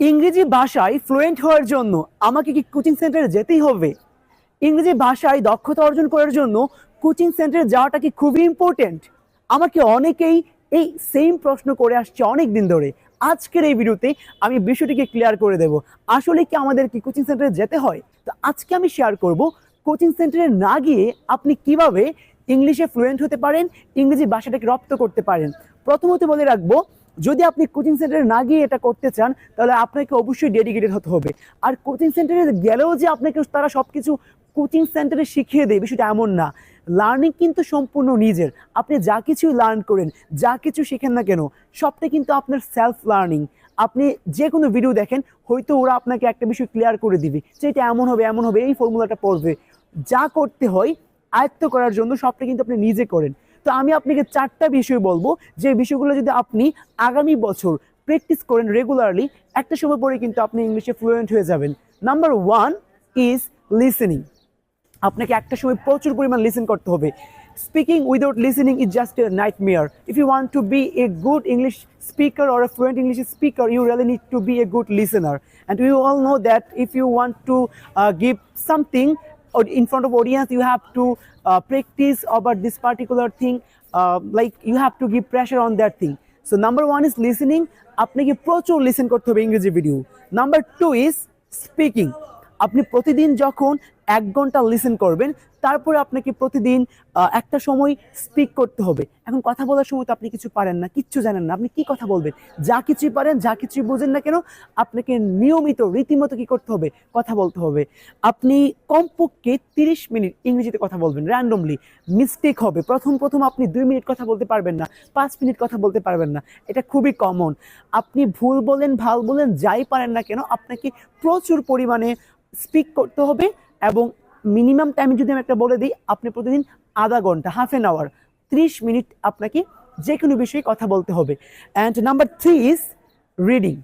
ইংরেজি ভাষায় ফ্লুয়েন্ট হওয়ার জন্য আমাকে কি কোচিং সেন্টারে যেতেই হবে? ইংরেজি ভাষায় দক্ষতা অর্জন করার জন্য কোচিং সেন্টারে যাওয়াটা কি খুবই ইম্পর্টেন্ট আমাকে অনেকেই এই সেম প্রশ্ন করে আসছে অনেক দিন ধরে। আজকের এই ভিডিওতে আমি বিষয়টিকে ক্লিয়ার করে দেব। আসলে কি আমাদের কি কোচিং সেন্টারে যেতে হয়? তো আজকে আমি শেয়ার করব কোচিং সেন্টারে না গিয়ে আপনি কীভাবে ইংলিশে ফ্লুয়েন্ট হতে পারেন, ইংরেজি ভাষাটাকে রপ্ত করতে পারেন। প্রথমত বলে রাখব যদি আপনি কোচিং সেন্টারে না গিয়ে এটা করতে চান, তাহলে আপনাকে অবশ্যই ডেডিকেটেড হতে হবে। আর কোচিং সেন্টারে গেলেও যে আপনাকে তারা সব কিছু কোচিং সেন্টারে শিখিয়ে দেয়, বিষয়টা এমন না। লার্নিং কিন্তু সম্পূর্ণ নিজের। আপনি যা কিছুই লার্ন করেন, যা কিছু শেখেন না কেন সবটা কিন্তু আপনার সেলফ লার্নিং আপনি যে কোনো ভিডিও দেখেন, হয়তো ওরা আপনাকে একটা বিষয় ক্লিয়ার করে দিবে, যে এটা এমন হবে এমন হবে, এই ফর্মুলাটা পড়বে। যা করতে হয়, আয়ত্ত করার জন্য সবটা কিন্তু আপনি নিজে করেন। তো আমি আপনাকে চারটা বিষয় বলব। যে বিষয়গুলো যদি আপনি আগামী বছর প্র্যাকটিস করেন রেগুলারলি একটা সময় পরে কিন্তু আপনি ইংলিশে ফ্লুয়েন্ট হয়ে যাবেন। নাম্বার ওয়ান ইজ লিসেনিং আপনাকে একটা সময় প্রচুর পরিমাণ লিসেন করতে হবে। Speaking without listening is just a nightmare if you want to be a good English speaker or a fluent English speaker you really need to be a good listener and you all know that if you want to give something in front of audience you have to uh, practice about this particular thing uh, like you have to give pressure on that thing so number one is listening আপনাকে প্রচুর listen করতে হবে ইংরেজি video number two is speaking আপনি প্রতিদিন যখন এক ঘণ্টা লিসেন করবেন, তারপরে আপনাকে প্রতিদিন একটা সময় স্পিক করতে হবে। এখন কথা বলার সময় তো আপনি কিছু পারেন না, কিচ্ছু জানেন না। আপনি কি কথা বলবেন? যা কিছুই পারেন, যা কিছুই বোঝেন না কেন, আপনাকে নিয়মিত, রীতিমতো কি করতে হবে? কথা বলতে হবে। আপনি কমপক্ষে তিরিশ মিনিট ইংরেজিতে কথা বলবেন র্যান্ডমলি মিস্টেক হবে। প্রথম প্রথম আপনি দুই মিনিট কথা বলতে পারবেন না, পাঁচ মিনিট কথা বলতে পারবেন না। এটা খুবই কমন আপনি ভুল বলেন, ভালো বলেন, যাই পারেন না কেন, আপনাকে প্রচুর পরিমাণে স্পিক করতে হবে এবং মিনিমাম টাইম যদি আমি একটা বলে দিই, আপনি প্রতিদিন আধা ঘণ্টা হাফ এন আওয়ার ত্রিশ মিনিট আপনাকে যে কোনো বিষয়ে কথা বলতে হবে। And number three is reading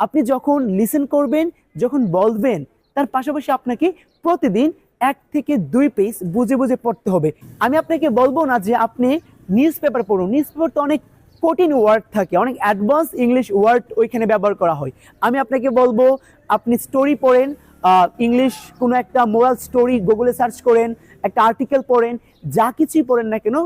আপনি যখন লিসেন করবেন, যখন বলবেন, তার পাশাপাশি আপনাকে প্রতিদিন এক থেকে দুই পেজ বুঝে বুঝে পড়তে হবে। আমি আপনাকে বলব না যে আপনি নিউজ পেপার পড়ুন। নিউজ পেপার তো অনেক কঠিন ওয়ার্ড থাকে। অনেক অ্যাডভান্স ইংলিশ ওয়ার্ড ওইখানে ব্যবহার করা হয়। আমি আপনাকে বলব আপনি স্টোরি পড়েন ইংলিশ কোনো একটা মোরাল স্টোরি গুগলে সার্চ করেন একটা আর্টিকেল পড়েন যা কিছুই পড়েন না কেন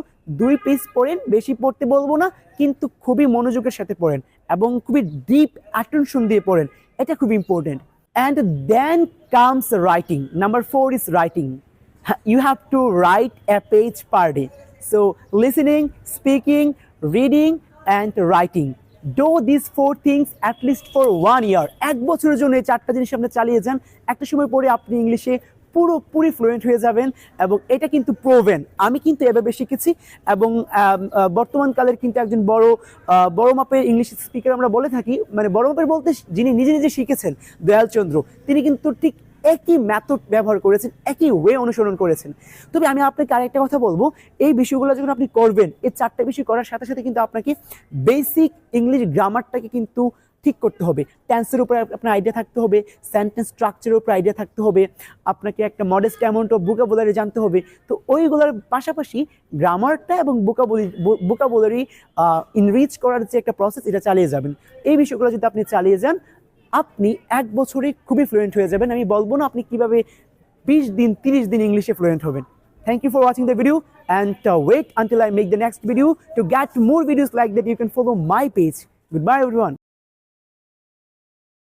দুই পেজ পড়েন বেশি পড়তে বলব না কিন্তু খুবই মনোযোগের সাথে পড়েন এবং খুবই ডিপ অ্যাটেনশন দিয়ে পড়েন। এটা খুব important and then comes writing number four is writing you have to write a page per day. So, listening, speaking, and writing. Do these four things at least for one year. এক বছরের জন্য এই চারটা জিনিস আপনি চালিয়ে যান একটা সময় পরে আপনি ইংলিশে পুরোপুরি ফ্লুয়েন্ট হয়ে যাবেন এবং এটা কিন্তু প্রোভেন আমি কিন্তু এভাবে শিখেছি এবং আম, আহ, বর্তমান কালের কিন্তু একজন বড় বড় মাপের ইংলিশ স্পিকার আমরা বলে থাকি মানে বড় মাপের বলতে যিনি নিজে নিজে শিখেছেন দয়ালচন্দ্র তিনি কিন্তু ঠিক একই ম্যাথড ব্যবহার করেছেন, একই ওয়ে অনুসরণ করেছেন। তবে আমি আপনাকে আরেকটা কথা বলব, এই বিষয়গুলো যখন আপনি করবেন, এই চারটা বিষয় করার সাথে সাথে কিন্তু আপনাকে বেসিক ইংলিশ গ্রামারটাকে কিন্তু ঠিক করতে হবে। টেন্সের উপরে আপনার আইডিয়া থাকতে হবে সেন্টেন্স স্ট্রাকচারের উপর আইডিয়া থাকতে হবে, আপনাকে একটা মডেস্ট অ্যামাউন্ট অফ বুকাবুলারি জানতে হবে। তো ওইগুলোর পাশাপাশি গ্রামারটা এবং বুকাবুলি বুকাবুলারি ইনরিচ করার যে একটা প্রসেস এটা চালিয়ে যাবেন। এই বিষয়গুলো যদি আপনি চালিয়ে যান আপনি এক বছরে খুবই ফ্লুয়েন্ট হয়ে যাবেন। আমি বলব না আপনি কীভাবে বিশ দিন, তিরিশ দিন ইংলিশে ফ্লুয়েন্ট হবেন। Thank you for watching the video and wait until I make the next video to get more videos like that you can follow my page goodbye everyone